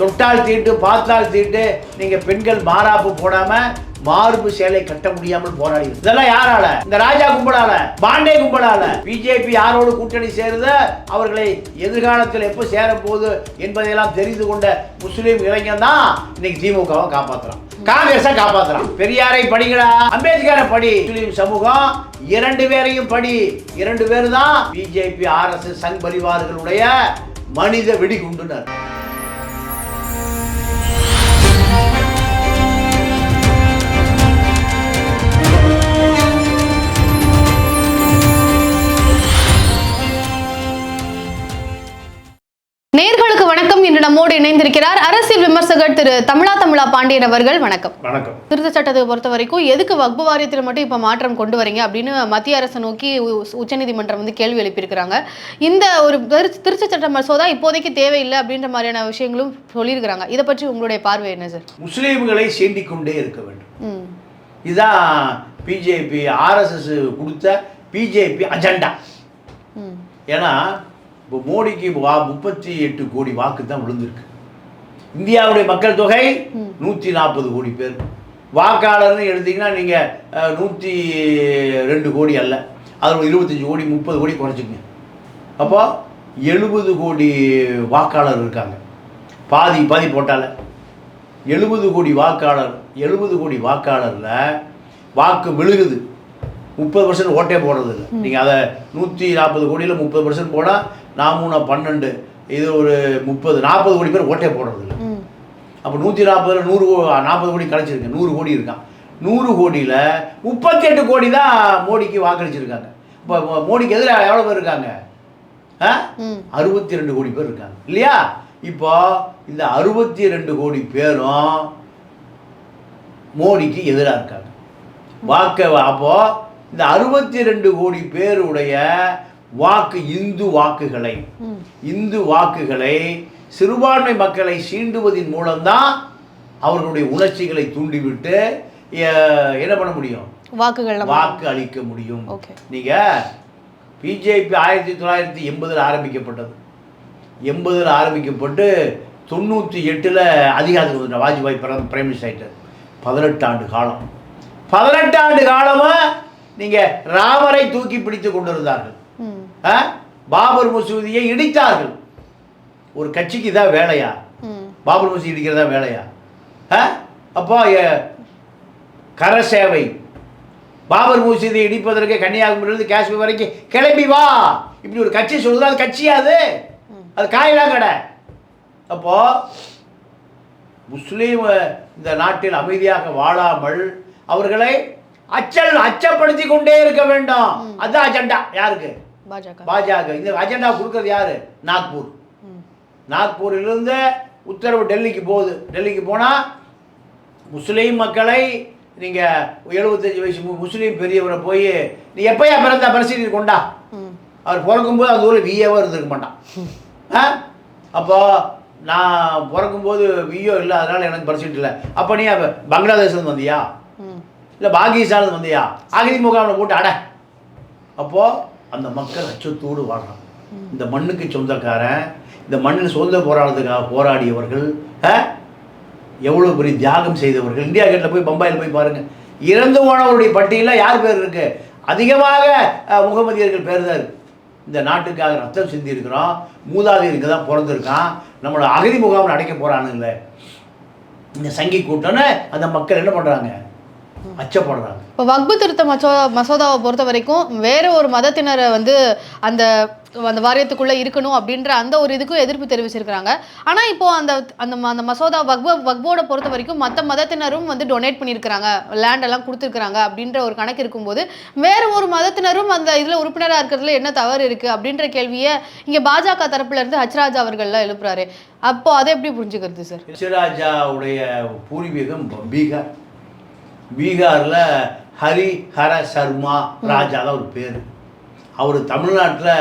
தொட்டால் தீட்டு பார்த்தால் தீட்டு நீங்க பெண்கள் மாறாப்பு போடாம மார்பு சேலை கட்ட முடியாமல் போராடி இதெல்லாம் யாரால? இந்த ராஜா கும்பலால பாண்டே கும்பலால பிஜேபி யாரோடு கூட்டணி சேருத? அவர்களை எதிர்காலத்தில் எப்போ சேர போகுது என்பதையெல்லாம் தெரிந்து கொண்ட முஸ்லீம் இளைஞன் தான் இன்னைக்கு திமுகவை காப்பாத்துறான். காங்கிரஸை காப்பாத்துறான். பெரியாரை படிங்களா அம்பேத்கரை படி. முஸ்லீம் சமூகம் இரண்டு பேரையும் படி. இரண்டு பேர் தான் பிஜேபி ஆர்எஸ்எஸ் சங் பரிவார்களுடைய மனித வெடிகுண்டுனர். திரு தமிழா தமிழா பாண்டியன் அவர்கள் வணக்கம். வணக்கம். திருத்த சட்டத்தை பொறுத்த வரைக்கும் எதுக்கு வக்பு வாரியத்தில் மட்டும் இப்போ மாற்றம் கொண்டு வரீங்க அப்படின்னு மத்திய அரசை நோக்கி உச்சநீதிமன்றம் வந்து கேள்வி எழுப்பியிருக்கிறாங்க. இந்த ஒரு திரு- திருத்த சட்ட மசோதா இப்போதைக்கு தேவையில்லை அப்படின்ற மாதிரியான விஷயங்களும் சொல்லியிருக்கிறாங்க. இதை பற்றி உங்களுடைய பார்வை என்ன சார்? முஸ்லீம்களை சீண்டிக் கொண்டே இருக்க வேண்டும். இதுதான் பிஜேபி ஆர்எஸ்எஸ் கொடுத்த பிஜேபி அஜெண்டா. ஏன்னா இப்போ மோடிக்கு வா முப்பத்தி எட்டு கோடி வாக்கு தான் விழுந்திருக்கு. இந்தியாவுடைய மக்கள் தொகை நூற்றி நாற்பது கோடி பேர். வாக்காளர்னு எடுத்தீங்கன்னா நீங்கள் நூற்றி ரெண்டு கோடி அல்ல. அதில் இருபத்தஞ்சி கோடி முப்பது கோடி குறைச்சிங்க அப்போ எழுபது கோடி வாக்காளர் இருக்காங்க. பாதி பாதி போட்டால. எழுபது கோடி வாக்காளர் எழுபது கோடி வாக்காளரில் வாக்கு விழுகுது. முப்பது பர்சன்ட் ஓட்டே போடுறது இல்லை நீங்கள் அதை நூற்றி நாற்பது கோடியில் முப்பது பர்சன்ட் போனால் நாமூணா பன்னெண்டு இது ஒரு முப்பது நாற்பது கோடி பேர் ஓட்டே போடுறது அப்போ நூற்றி நாற்பதுல நூறு நாற்பது கோடி கிடச்சிருக்கு நூறு கோடி இருக்கான். நூறு கோடியில் முப்பத்தி எட்டு கோடி தான் மோடிக்கு வாக்களிச்சிருக்காங்க. இப்போ மோடிக்கு எதிராக எவ்வளோ பேர் இருக்காங்க? ஆ? அறுபத்தி ரெண்டு கோடி பேர் இருக்காங்க. இல்லையா? இப்போ இந்த அறுபத்தி ரெண்டு கோடி பேரும் மோடிக்கு எதிராக இருக்காங்க. வாக்க அப்போ இந்த அறுபத்தி ரெண்டு கோடி பேருடைய வாக்கு இந்து வாக்குகளை. இந்து வாக்குகளை சிறுபான்மை மக்களை சீண்டுவதன் மூலம்தான் அவர்களுடைய உணர்ச்சிகளை தூண்டிவிட்டு என்ன பண்ண முடியும்? வாக்குகள் வாக்கு அளிக்க முடியும். நீங்க பிஜேபி ஆயிரத்தி தொள்ளாயிரத்தி எண்பதில் ஆரம்பிக்கப்பட்டது. எண்பதில் ஆரம்பிக்கப்பட்டு தொண்ணூற்றி எட்டில் அதிகாரத்துக்கு வந்துட்டார். வாஜ்பாய் பிரம் மினிஸ்டர் பதினெட்டு ஆண்டு காலம். பதினெட்டு ஆண்டு காலமும் நீங்கள் ராமரை தூக்கி பிடித்து கொண்டிருந்தார்கள்? பாபர் மசூதியை இடித்தார்கள். ஒரு கட்சிக்கு தான் வேலையா? பாபர் மசூதி இடிக்கிறதா வேலையா? அப்போ கர சேவை. பாபர் மசூதியை இடிப்பதற்கு கன்னியாகுமரியிலிருந்து காஷ்மீர் வரைக்கும் கிளம்பி வா. இப்படி ஒரு கட்சி சொல்லுது அது கட்சியா அது? அது காயெல்லாம் கடை. அப்போ முஸ்லீம் இந்த நாட்டில் அமைதியாக வாழாமல் அவர்களை அச்சல் அச்சப்படுத்தி கொண்டே இருக்க வேண்டும். அதுதான் அஜெண்டா. யாருக்கு? பாஜக. இந்த அஜெண்டா கொடுக்கறது யாரு? நாக்பூர். நாக்பூரிலிருந்து உத்தரவு டெல்லிக்கு போகுது. டெல்லிக்கு போனால் முஸ்லீம் மக்களை நீங்கள் எழுபத்தஞ்சு வயசு முஸ்லீம் பெரியவரை போய் நீ எப்பயா பிறந்தா பரிசீலனை கொண்டா? அவர் பிறக்கும்போது அந்த ஊரில் விஏவோ இருந்திருக்க மாட்டான். ஆ? அப்போ நான் பிறக்கும்போது வியோ இல்லை அதனால் எனக்கு பரிசீலனை இல்லை. அப்போ நீ பங்களாதேஷ்லேருந்து வந்தியா? இல்லை பாகிஸ்தான்லேருந்து வந்தியா? அகதி முகாமில் போட்டு அட. அப்போது அந்த மக்கள் அச்சத்தோடு வாழ்றான். இந்த மண்ணுக்கு சொந்தக்காரன் இந்த மண்ணில் சுதந்திர போராட்டத்துக்காக போராடியவர்கள் ஆ? எவ்வளோ பெரிய தியாகம் செய்தவர்கள். இந்தியா கேட்டில் போய் பம்பாயில் போய் பாருங்கள் இறந்து போனவருடைய பட்டியலில் யார் பேர் இருக்கு? அதிகமாக முகமதியர்கள் பேர் தான் இந்த நாட்டுக்காக ரத்தம் சிந்தி இருக்கிறோம் மூதாதையருக்கு தான் பிறந்திருக்கான். நம்மளோட அகதி முகாமில் அடைக்க போகிறானுங்களே இந்த சங்கி கூட்டம்னு அந்த மக்கள் என்ன பண்ணுறாங்க அச்சப்படுறாங்க இப்போ வக்பு திருத்த மசோதா மசோதாவை பொறுத்த வரைக்கும் வேற ஒரு மதத்தினரை வந்து அந்த அந்த வாரியத்துக்குள்ள இருக்கணும் அப்படின்ற அந்த ஒரு இதுக்கும் எதிர்ப்பு தெரிவிச்சிருக்கிறாங்க. ஆனா இப்போ அந்த அந்த அந்த மசோதா வக்பு வக்போட பொறுத்த வரைக்கும் மற்ற மதத்தினரும் வந்து டொனேட் பண்ணியிருக்கிறாங்க. லேண்ட் எல்லாம் கொடுத்துருக்காங்க அப்படின்ற ஒரு கணக்கு இருக்கும்போது வேற ஒரு மதத்தினரும் அந்த இதுல உறுப்பினரா இருக்கிறதுல என்ன தவறு இருக்கு அப்படின்ற கேள்வியை இங்க பாஜக தரப்புல இருந்து ஹச்ராஜ் அவர்கள்லாம் எழுப்புறாரு. அப்போ அதை எப்படி புரிஞ்சுக்கிறது சார்? யசிராஜாவுடைய பூர்வீகம் பீகார் பீகாரில் ஹரி ஹர சர்மா ராஜா தான் ஒரு பேர். அவர் தமிழ்நாட்டில்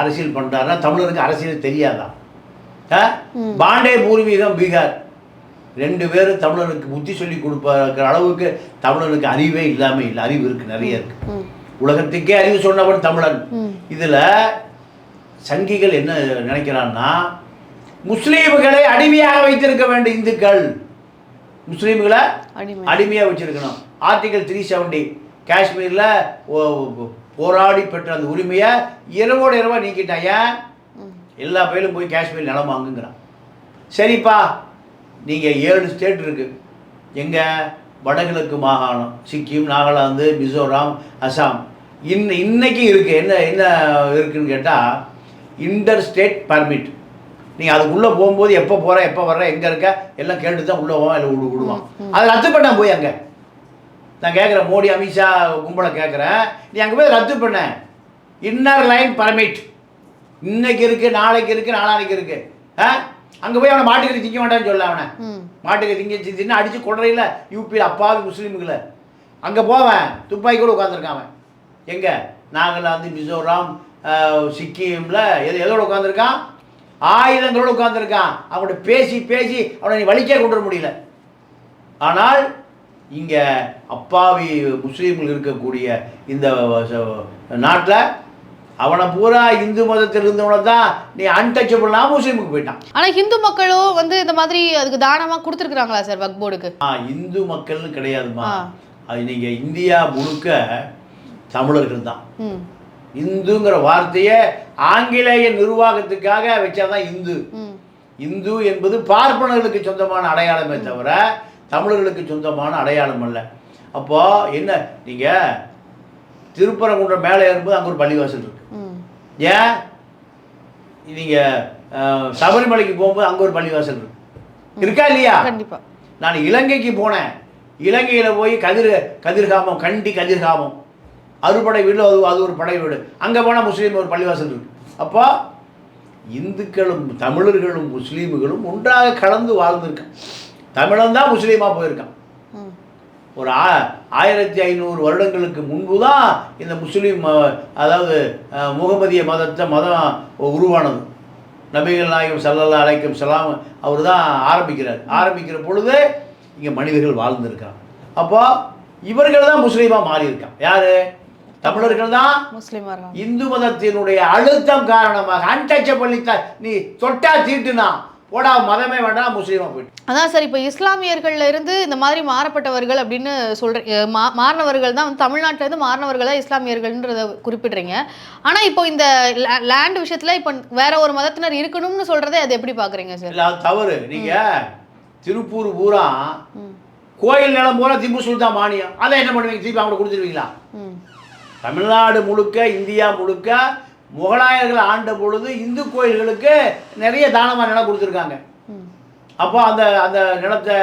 அரசியல் பண்ணுறாருன்னா தமிழருக்கு அரசியல் தெரியாதான்? பாண்டே பூர்வீகம் பீகார். ரெண்டு பேரும் தமிழனுக்கு புத்தி சொல்லி கொடுப்பற அளவுக்கு தமிழனுக்கு அறிவே இல்லாமல் இல்லை. அறிவு இருக்குது நிறைய இருக்குது உலகத்துக்கே அறிவு சொன்னவன் தமிழன். இதில் சங்கிகள் என்ன நினைக்கிறான்னா முஸ்லீம்களை அடிமையாக வைத்திருக்க வேண்டும் இந்துக்கள். முஸ்லீம்களை அடிமை. அடிமையாக வச்சிருக்கணும். ஆர்டிகல் த்ரீ செவன்டி காஷ்மீரில் போராடி பெற்ற அந்த உரிமையை இரவோட இரவா நீக்கிட்டான் ஏன். எல்லா பயிலும் போய் காஷ்மீர் நிலம் வாங்குங்கிறான். சரிப்பா நீங்கள் ஏழு ஸ்டேட் இருக்கு. எங்க? வடகிழக்கு மாகாணம் சிக்கிம் நாகாலாந்து மிசோராம் அசாம். இன் இன்னைக்கு இருக்கு. என்ன என்ன இருக்குன்னு கேட்டால் இன்டர் ஸ்டேட் பர்மிட் நீங்கள் அதுக்குள்ளே போகும்போது எப்போ போகிற எப்போ வர்ற எங்கே இருக்க எல்லாம் கேட்டு தான் உள்ளே போவான் இல்லை விடு விடுவான். அதை ரத்து பண்ண போய் அங்கே. நான் கேட்குறேன் மோடி அமித்ஷா கும்பலை கேட்குறேன் நீ அங்கே போய் ரத்து பண்ண. இன்னர் லைன் பர்மிட் இன்னைக்கு இருக்கு நாளைக்கு இருக்கு நாளானைக்கு இருக்கு. ஆ? அங்கே போய் அவனை மாட்டுக்கறி திங்க வேண்டாம்னு சொல்ல அவனை. மாட்டுக்கறி திங்க தின்னு அடிச்சு கொடையில யூபியில் அப்பாவி முஸ்லீம்களை. அங்கே போவேன். துப்பாக்கி கூட உட்காந்துருக்கான் அவன். எங்கே? நாகாலாந்து மிசோராம் சிக்கிமில் எது எதோட உட்காந்துருக்கான் ஆயுதங்களோட உட்காந்துருக்கான் அவன்கிட்ட பேசி பேசி அவனை நீ வலிக்கே கொண்டு வர முடியல. ஆனால் இங்கே அப்பாவி முஸ்லீம்கள் இருக்கக்கூடிய இந்த நாட்டில் அவனை பூரா இந்து மதத்தில் இருந்தவனை தான் நீ அன்டச்சபிள்னா முஸ்லீமுக்கு போயிட்டான். ஆனா ஹிந்து மக்களும் வந்து இந்த மாதிரி அதுக்கு தானமா கொடுத்துருக்காங்களா சார் வக் போர்டுக்கு? ஆ இந்து மக்கள்னு கிடையாதுமா. அது நீங்கள் இந்தியா முழுக்க தமிழர்கள் தான். இந்துங்கிற வார்த்தையை ஆங்கிலேய நிர்வாகத்துக்காக வச்சாதான் இந்து. இந்து என்பது பார்ப்பனர்களுக்கு சொந்தமான அடையாளமே தவிர தமிழர்களுக்கு சொந்தமான அடையாளம் அல்ல. அப்போ என்ன நீங்க திருப்பரங்குன்றம் மேலே ஏறும்போது அங்கே ஒரு பள்ளிவாசல் இருக்கு. ஏன்? நீங்க அஹ், சபரிமலைக்கு போகும்போது அங்கே ஒரு பள்ளிவாசல் இருக்கு. இருக்கா இல்லையா? கண்டிப்பா. நான் இலங்கைக்கு போனேன். இலங்கையில் போய் கதிர் கதிர்காமம் கண்டி கதிர்காமம். அறுபடை வீடு அது அது ஒரு படை வீடு. அங்கே போனால் முஸ்லீம் ஒரு பள்ளிவாசல் இருக்கு. அப்போ இந்துக்களும் தமிழர்களும் முஸ்லீம்களும் ஒன்றாக கலந்து வாழ்ந்திருக்கான் தமிழன் தான் முஸ்லீமாக போயிருக்கான். ஒரு ஆ ஆயிரத்தி ஐநூறு வருடங்களுக்கு முன்பு தான் இந்த முஸ்லீம் அதாவது முகமதிய மதத்தை மதம் உருவானது. நபிகள் நாயகம் சல்லல்லா அலைக்கும் சலாம் அவர் தான் ஆரம்பிக்கிறார். ஆரம்பிக்கிற பொழுது இங்கே மனிதர்கள் வாழ்ந்திருக்கிறான் அப்போ இவர்கள் தான் முஸ்லீமாக மாறியிருக்கான் யாரு? தமிழர்கள் தான் முஸ்லீமா இந்து மதத்தினுடைய அழுத்தம் காரணமாக அன்டச்சபிள் நீ தொட்டா தீட்டுனா போடா மதமே வேண்டாம் முஸ்லீமாக போயிட்டு அதான் சார் இப்போ இஸ்லாமியர்கள்ல இருந்து இந்த மாதிரி மாறப்பட்டவர்கள் அப்படின்னு சொல்ற மா மாறினவர்கள் தான் வந்து தமிழ்நாட்டுல இருந்து மாறினவர்கள் தான் இஸ்லாமியர்கள்ன்றத குறிப்பிடுறீங்க. ஆனா இப்போ இந்த லேண்ட் விஷயத்துல இப்போ வேற ஒரு மதத்தினர் இருக்கணும்னு சொல்றதை அது எப்படி பாக்குறீங்க சார்? இல்லை தவறு. நீங்கள் திருப்பூர் பூரா கோயில் நிலம் பூரா திப்பு சுல்தான் மானியம். அதை என்ன பண்ணுவீங்க? திருப்பி அவங்க கொடுத்துருவீங்களா? தமிழ்நாடு முழுக்க இந்தியா முழுக்க முகலாயர்கள் ஆண்ட பொழுது இந்து கோயில்களுக்கு நிறைய தானமாக நிலம் கொடுத்துருக்காங்க. அப்போ அந்த அந்த நிலத்தை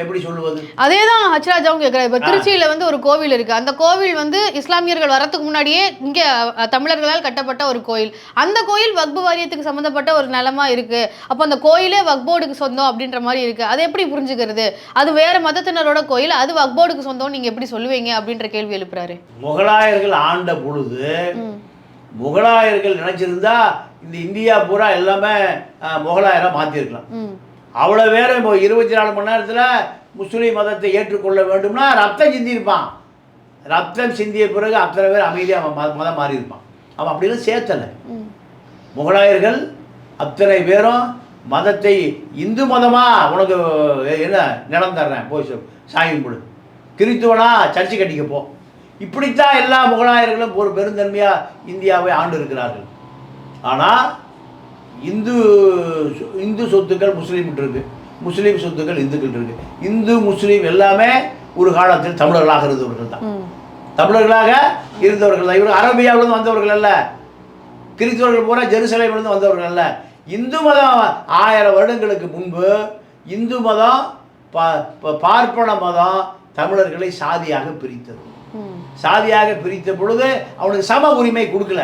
எப்படி சொல்லுவது? அதே தான் கேட்குறாரு இப்போ திருச்சியில் வந்து ஒரு கோவில் இருக்குது அந்த கோவில் வந்து இஸ்லாமியர்கள் வரத்துக்கு முன்னாடியே இங்கே தமிழர்களால் கட்டப்பட்ட ஒரு கோயில். அந்த கோயில் வக்பு வாரியத்துக்கு சம்மந்தப்பட்ட ஒரு நிலமா இருக்குது அப்போ அந்த கோயிலே வக்போர்டுக்கு சொந்தம் அப்படின்ற மாதிரி இருக்குது அதை எப்படி புரிஞ்சுக்கிறது? அது வேற மதத்தினரோட கோயில் அது வக்போர்டுக்கு சொந்தம் நீங்கள் எப்படி சொல்லுவீங்க அப்படின்ற கேள்வி எழுப்புறாரு. முகலாயர்கள் ஆண்ட பொழுது முகலாயர்கள் நினைச்சிருந்தா இந்த இந்தியா பூரா எல்லாமே முகலாயராக மாற்றிருக்கலாம் அவ்வளோ பேர் இப்போ இருபத்தி நாலு மணி நேரத்தில் முஸ்லீம் மதத்தை ஏற்றுக்கொள்ள வேண்டும்னா ரத்தம் சிந்தியிருப்பான். ரத்தம் சிந்திய பிறகு அத்தனை பேர் அமைதியாக மதம் மாறி இருப்பான் அவன் அப்படிலாம் சேர்த்தலை. முகலாயர்கள் அத்தனை பேரும் மதத்தை இந்து மதமா உனக்கு என்ன நிலம் தர்றேன் போய் சொல் சாமி கும்பிடு. கிறித்துவனா சர்ச்சை கட்டிக்க போ. இப்படித்தான் எல்லா முகலாயர்களும் ஒரு பெருந்தன்மையாக இந்தியாவை ஆண்டு இருக்கிறார்கள். ஆனால் இந்து இந்து சொத்துக்கள் முஸ்லீம்கிட்ட இருக்கு. முஸ்லீம் சொத்துக்கள் இந்துக்கள் இருக்கு. இந்து முஸ்லீம் எல்லாமே ஒரு காலத்தில் தமிழர்களாக இருந்தவர்கள் தான். தமிழர்களாக இருந்தவர்கள் தான். இவர் அரபியாவிலிருந்து வந்தவர்கள் அல்ல. கிறிஸ்தவர்கள் பூரா ஜெருசலேமிலிருந்து வந்தவர்கள் அல்ல. இந்து மதம் ஆயிரம் வருடங்களுக்கு முன்பு இந்து மதம் பா- பார்ப்பன மதம் தமிழர்களை சாதியாக பிரித்தது. சாதியாக பிரித்த பொழுது அவனுக்கு சம உரிமை கொடுக்கல.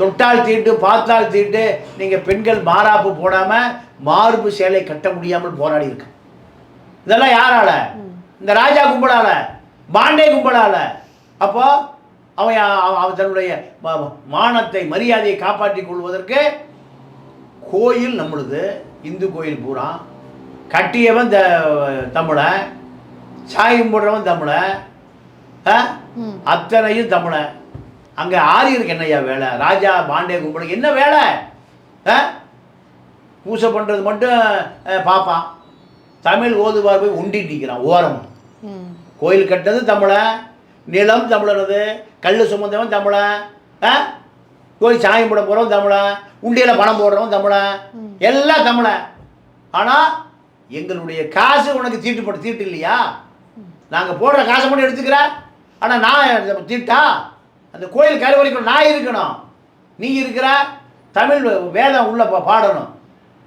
தொட்டால் தீட்டு பார்த்தால் தீட்டு நீங்கள் பெண்கள் மாறாப்பு போடாமல் மார்பு சேலை கட்ட முடியாமல் போராடி இருக்கு. இதெல்லாம் யாரால? இந்த ராஜா கும்பலால பாண்டே கும்பலால. அப்போ அவன் அவன் தன்னுடைய மானத்தை மரியாதையை காப்பாற்றிக் கொள்வதற்கு கோயில் நம்மளுது இந்து கோயில் பூரா. கட்டியவன் த தமிழன் சாய் கும்பிடுறவன் தமிழன் அத்தனையும் தமிழன் அங்கே ஆரியருக்கு என்னய்யா வேலை? ராஜா பாண்டே கும்பலுக்கு என்ன வேலை? பூசை பண்ணுறது மட்டும் பார்ப்பான். தமிழ் ஓதுவார் போய் உண்டிட்டு நிற்கிறான் ஓரம். கோயில் கட்டது தமிழன் நிலம் தமிழனது கல் சுமந்தவன் தமிழன் கோயில் சாயம் போட போகிறவன் தமிழன் உண்டியில் பணம் போடுறவன் தமிழன் எல்லாம் தமிழன் ஆனால் எங்களுடைய காசு உனக்கு தீட்டு போட்டு தீட்டு இல்லையா? நாங்கள் போடுற காசை மட்டும் எடுத்துக்கிற. ஆனால் நான் தீட்டா? அந்த கோயில் கருவறைக்குள்ள நான் இருக்கணும். நீ இருக்கிற தமிழ் வேதம் உள்ள பாடணும்.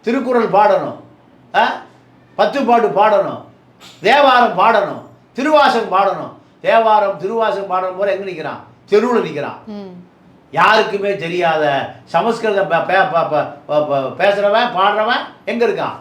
திருக்குறள் பாடணும். பத்து பாட்டு பாடணும். தேவாரம் பாடணும். திருவாசகம் பாடணும். தேவாரம் திருவாசகம் பாடணும் போல எங்கே நிற்கிறான் தெருவில் நிற்கிறான் யாருக்குமே தெரியாத சமஸ்கிருதம் பே- பே- பே- பே- பே- பே- பேசுறவன் பாடுறவன் எங்க இருக்கான்?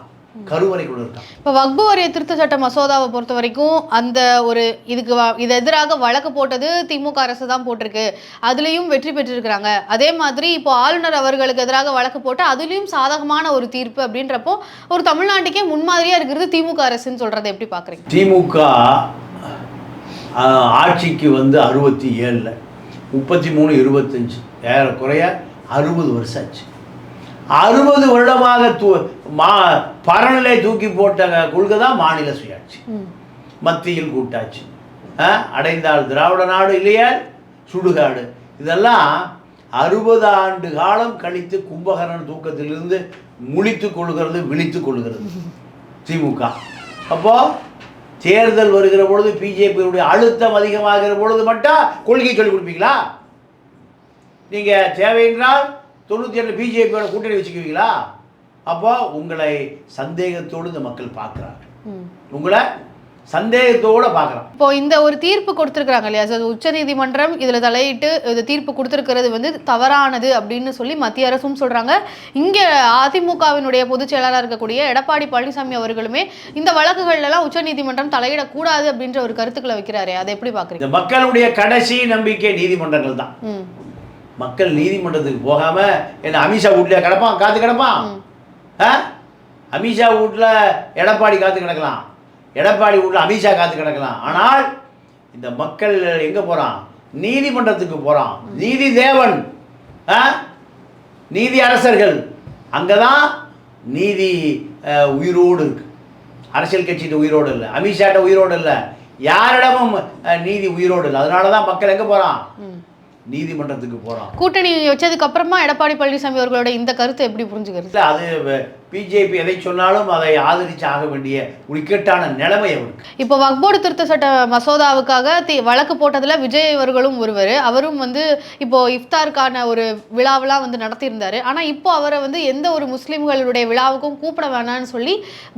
கருவறைக்குள்ள இருக்கான். இப்போ வக்பு வாரிய திருத்த சட்ட மசோதாவை பொறுத்த வரைக்கும் அந்த ஒரு இதுக்கு இது எதிராக வழக்கு போட்டது திமுக அரசு தான் போட்டிருக்கு. அதுலேயும் வெற்றி பெற்றிருக்கிறாங்க. அதே மாதிரி இப்போ ஆளுநர் அவர்களுக்கு எதிராக வழக்கு போட்டு அதுலேயும் சாதகமான ஒரு தீர்ப்பு அப்படின்றப்போ ஒரு தமிழ்நாட்டுக்கே முன்மாதிரியா இருக்கிறது திமுக அரசுன்னு சொல்றதை எப்படி பாக்குறீங்க? திமுக ஆட்சிக்கு வந்து அறுபத்தி ஏழில் முப்பத்தி மூணு இருபத்தஞ்சு ஏறக்குறைய அறுபது வருஷம் ஆச்சு. அறுபது வருடமாக தூ மா பரநிலை தூக்கி போட்ட கொள்கை தான் மாநில சுயாட்சி. மத்தியில் கூட்டாட்சி. அடைந்தால் திராவிட நாடு இல்லையா? சுடுகாடு. இதெல்லாம் அறுபது ஆண்டு காலம் கழித்து கும்பகரண தூக்கத்திலிருந்து முழித்து கொள்கிறது விழித்து கொள்கிறது. திமுக. அப்போ தேர்தல் வருகிற பொழுது பிஜேபியுடைய அழுத்தம் அதிகமாகிற பொழுது மட்டும் கொள்கை சொல்லிக் கொடுப்பீங்களா? நீங்கள் தேவையென்றால் தொண்ணூற்றி ஏழு பிஜேபியோட கூட்டணி வச்சுக்குவீங்களா? அப்போ உங்களை சந்தேகத்தோடு இந்த மக்கள் பார்க்குறாங்க. உங்களை சந்தேகத்தோடு பார்க்குறான் இப்போ இந்த ஒரு தீர்ப்பு கொடுத்துருக்காங்க இல்லையா? சார் உச்சநீதிமன்றம் இதில் தலையிட்டு இது தீர்ப்பு கொடுத்துருக்கிறது வந்து தவறானது அப்படின்னு சொல்லி மத்திய அரசும் சொல்கிறாங்க இங்கே அதிமுகவினுடைய பொதுச் செயலாளர் இருக்கக்கூடிய எடப்பாடி பழனிசாமி அவர்களுமே இந்த வழக்குகள்லாம் உச்சநீதிமன்றம் தலையிடக்கூடாது அப்படின்ற ஒரு கருத்துக்களை வைக்கிறாரே. அதை எப்படி பார்க்குறீங்க? மக்களுடைய கடைசி நம்பிக்கை நீதிமன்றங்கள் தான். மக்கள் நீதிமன்றத்துக்கு போகாம என்ன அமித்ஷா வீட்லயே கிடப்பான்? காத்து கிடப்பான். ஆ? அமித்ஷா வீட்டில் எடப்பாடி காத்து கிடக்கலாம். எடப்பாடி வீட்டில் அமித்ஷா காத்து கிடக்கலாம். ஆனால் இந்த மக்கள் எங்கே போகிறான் நீதிமன்றத்துக்கு போகிறான் நீதி தேவன். ஆ? நீதி அரசர்கள். அங்கே தான் நீதி உயிரோடு இருக்கு. அரசியல் கட்சிகிட்ட உயிரோடு இல்லை. அமித்ஷாட்ட உயிரோடு இல்லை. யாரிடமும் நீதி உயிரோடு இல்லை. அதனால தான் மக்கள் எங்கே போகிறான் நீதிமன்றத்துக்கு போகிறான் கூட்டணி வச்சதுக்கு அப்புறமா எடப்பாடி பழனிசாமி அவர்களோட இந்த கருத்தை எப்படி புரிஞ்சுக்கிறது? அது பிஜேபி எதை சொன்னாலும் அதை ஆதரிச்சு ஆக வேண்டிய ஒரு இக்கட்டான நிலைமை அவருக்கு. இப்போ வக்போர்டு திருத்த சட்ட மசோதாவுக்காக வழக்கு போட்டதுல விஜய் அவர்களும் ஒருவர். அவரும் வந்து இப்போ இஃப்தாருக்கான ஒரு விழாவெல்லாம் வந்து நடத்தியிருந்தாரு. ஆனா இப்போ அவரை வந்து எந்த ஒரு முஸ்லிம்களுடைய விழாவுக்கும் கூப்பிட வேணாம்னு சொல்லி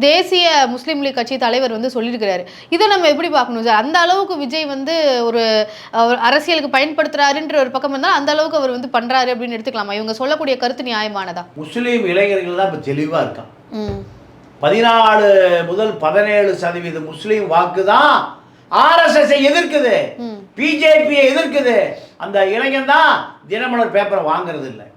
தேசிய முஸ்லீம் லீக் கட்சி தலைவர் வந்து சொல்லியிருக்கிறாரு. இதை நம்ம எப்படி பார்க்கணும் சார்? அந்த அளவுக்கு விஜய் வந்து ஒரு அரசியலுக்கு பயன்படுத்துறாருன்ற ஒரு பக்கம் இருந்தால் அந்த அளவுக்கு அவர் வந்து பண்றாரு அப்படின்னு எடுத்துக்கலாமா? இவங்க சொல்லக்கூடிய கருத்து நியாயமானதா? முஸ்லீம் இளைஞர்கள் தான் இப்போ தெளிவாக இருக்கான் ம். பதினாலு முதல் பதினேழு சதவீத முஸ்லீம் வாக்கு தான் ஆர்எஸ்எஸ்ஐ எதிர்க்குது பிஜேபியை எதிர்க்குது. அந்த இளைஞன் தான் தினமலர் பேப்பரை வாங்குறது இல்லை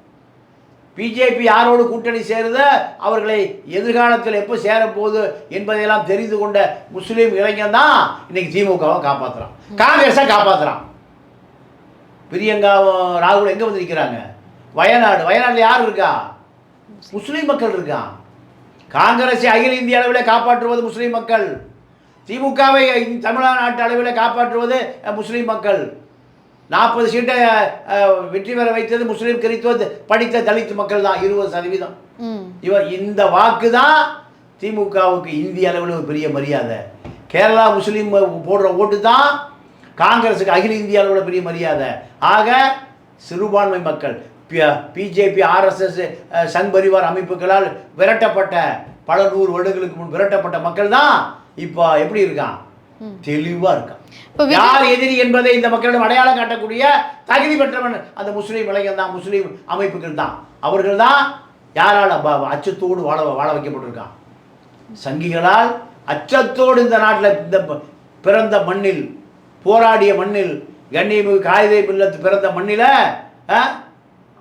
பிஜேபி யாரோடு கூட்டணி சேருத? அவர்களை எதிர்காலத்தில் எப்போ சேரப்போகுது என்பதையெல்லாம் தெரிந்து கொண்ட முஸ்லீம் இளைஞன் தான் இன்னைக்கு திமுகவை காப்பாற்றுறான் காங்கிரஸை காப்பாற்றுறான் பிரியங்காவும் ராகுல் எங்கே வந்து நிற்கிறாங்க வயநாடு. வயநாட்டில் யார் இருக்கா? முஸ்லீம் மக்கள் இருக்கான் காங்கிரஸை அகில இந்திய அளவில் காப்பாற்றுவது முஸ்லீம் மக்கள். திமுகவை தமிழ்நாட்டு அளவில் காப்பாற்றுவது முஸ்லீம் மக்கள். நாற்பது சீட்டை வெற்றி பெற வைத்தது முஸ்லீம் கிறித்துவ படித்த தலித் மக்கள் தான் இருபது சதவீதம். இவர் இந்த வாக்கு தான் திமுகவுக்கு இந்திய அளவில் ஒரு பெரிய மரியாதை. கேரளா முஸ்லீம் போடுற ஓட்டு தான் காங்கிரஸுக்கு அகில இந்திய அளவில் பெரிய மரியாதை. ஆக சிறுபான்மை மக்கள் பிஜேபி ஆர்எஸ்எஸ் சங் பரிவார் அமைப்புகளால் விரட்டப்பட்ட பல நூறு வருடங்களுக்கு முன் விரட்டப்பட்ட மக்கள் தான் இப்போ எப்படி இருக்கான். தெளிவாக இருக்கான். யார் எதிரி என்பதை இந்த மக்களிடம் அடையாளம் காட்டக்கூடிய தகுதி பெற்றவன் அந்த முஸ்லீம் இளைஞன் தான் முஸ்லீம் அமைப்புகள் தான். அவர்கள் தான் யாரால் அச்சத்தோடு வாழ வாழ வைக்கப்பட்டிருக்கான்? சங்கிகளால் அச்சத்தோடு இந்த நாட்டில் இந்த பிறந்த மண்ணில் போராடிய மண்ணில் கண்ணியமிகு காகிதை மில்லத்து பிறந்த மண்ணில்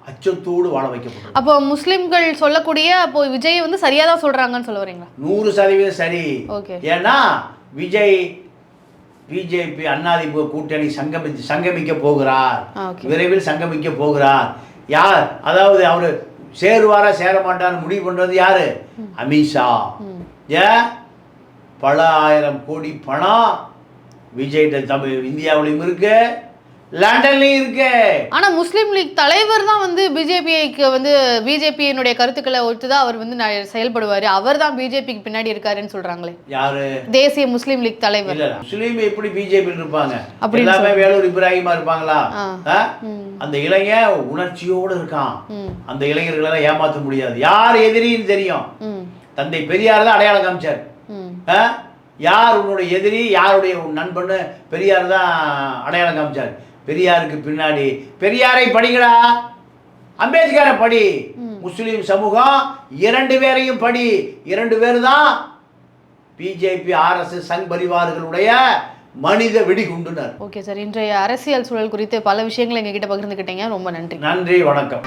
அச்சத்தோடு வாழ வைக்கப்பட்டிருக்கான் அப்போ முஸ்லிம்கள் சொல்லக்கூடிய அப்போ விஜய் வந்து சரியா தான் சொல்றாங்கன்னு சொல்ல வரீங்களா? நூறு சதவீதம் சரி. ஏன்னா விஜய் பிஜேபி அண்ணாதிமுக கூட்டணி சங்கமி சங்கமிக்க போகிறார். விரைவில் சங்கமிக்க போகிறார். யார்? அதாவது அவர் சேருவாரா சேர மாட்டான்னு முடிவு பண்ணுறது யாரு? அமித்ஷா. ஏன் பல ஆயிரம் கோடி பணம் விஜய்கிட்ட தமிழ் இந்தியாவிலையும் இருக்கு. லண்டன்லையும் இருக்கு. ஆனா முஸ்லீம் லீக் தலைவர் தான் வந்து பிஜேபிக்கு வந்து பிஜேபியினுடைய கருத்துக்களை ஒத்துதான் அவர் வந்து செயல்படுவாரு. அவர் தான் பிஜேபிக்கு பின்னாடி இருக்காருன்னு சொல்றாங்களே. யாரு? தேசிய முஸ்லீம் லீக் தலைவர். முஸ்லீம் எப்படி பிஜேபியில் இருப்பாங்க? அப்படின்னு எல்லாமே வேலூர் இப்ராஹிமா இருப்பாங்களா. அந்த இளைஞன் உணர்ச்சியோடு இருக்கான். அந்த இளைஞர்களெல்லாம் ஏமாற்ற முடியாது. யார் எதிரின்னு தெரியும். தந்தை பெரியார் தான் அடையாளம் காமிச்சார்? யார் உன்னுடைய எதிரி யாருடைய நண்பன்னு பெரியார் தான் அடையாளம் காமிச்சார். பெரியாருக்கு பின்னாடி பெரியாரை படிக்கடா அம்பேத்கரை படி. முஸ்லிம் சமூகம் இரண்டு பேரையும் படி. இரண்டு பேர் தான் பிஜேபி ஆர்எஸ்எஸ் சங் பரிவார்களுடைய மனித வெடிகுண்டுனர். ஓகே சார் இன்றைய அரசியல் சூழல் குறித்து பல விஷயங்களை எங்ககிட்ட பகிர்ந்துக்கிட்டீங்க ரொம்ப நன்றி. நன்றி வணக்கம்.